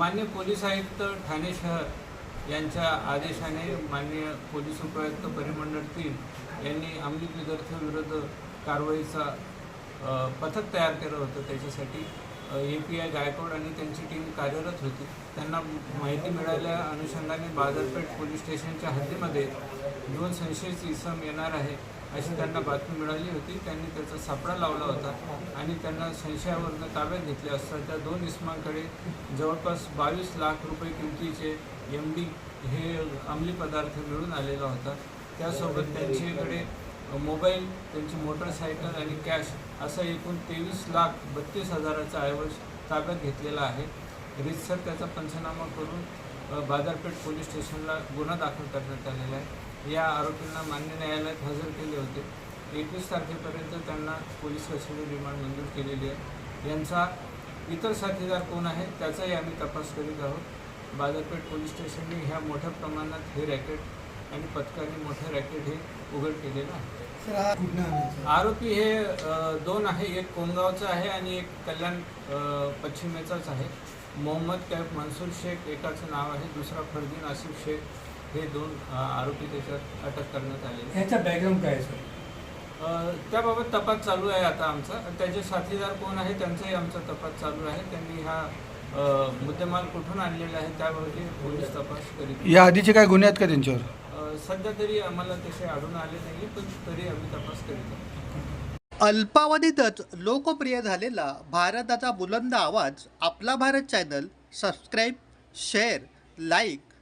मान्य पोलीस आयुक्त ठाणे शहर यांच्या आदेशाने मान्य पोलीस उपायुक्त परिमंडळ तीन यांनी अंमली विद्यार्थ्यांविरुद्ध कारवाईचा पथक तयार केलं होतं. त्याच्यासाठी ए पी आय गायकवाड आणि त्यांची टीम कार्यरत होती. त्यांना माहिती मिळाल्या अनुषंगाने बाजारपेठ पोलीस स्टेशनच्या हद्दीमध्ये दोन संशयित इसम येणार आहे. अशी त्यांना बातमी मिळाली होती. त्यांनी त्याचा सापळा लावला होता आणि त्यांना संशयावरनं ताब्यात घेतले असता त्या दोन इसमांकडे जवळपास बावीस लाख रुपये किमतीचे एम डी हे अंमली पदार्थ मिळून आलेला होता. त्यासोबत त्यांच्याकडे मोबाईल त्यांची मोटरसायकल आणि कॅश असा एकूण तेवीस लाख बत्तीस हजाराचा ऐवज ताब्यात घेतलेला आहे. रितसर त्याचा पंचनामा करून बाजारपेठ पोलीस स्टेशनला गुन्हा दाखल करण्यात आलेला आहे. या आरोपींना मान्य न्यायालयात हजर केले होते. एकवीस तारखेपर्यंत त्यांना पोलीस कस्टडी रिमांड मंजूर केलेली आहे. यांचा इतर साथीदार कोण आहे त्याचाही आम्ही तपास करीत आहोत. बाजारपेठ पोलीस स्टेशनने ह्या मोठ्या प्रमाणात हे रॅकेट आणि पथकाने मोठं रॅकेट हे उघड केलेलं आहे. आरोपी हे दोन आहे. एक कोंगावचा आहे आणि एक कल्याण पश्चिमेचाच आहे. मोहम्मद कैफ मनसूर शेख एकाचं नाव आहे. दुसरा फरदीन आसिफ शेख. हे दोन आरोपी त्याच्यात अटक करण्यात आहेत. ह्याचा बॅकग्राऊंड काय आहे सर त्याबाबत तपास चालू आहे आता आमचा. त्याचे साथीदार कोण आहे त्यांचाही आमचा तपास चालू आहे. त्यांनी हा मुद्देमाल कुठून आणलेला आहे त्याबाबत पोलीस तपास करीत. या आधीचे काय गुन्हे आहेत का त्यांच्यावर? सध्या तरी आम्हाला तसे आढळून आले नाही पण तरी आम्ही तपास करीत आहोत. अल्पावधीतच लोकप्रिय झालेला भारताचा बुलंद आवाज आपला Bharat channel subscribe share like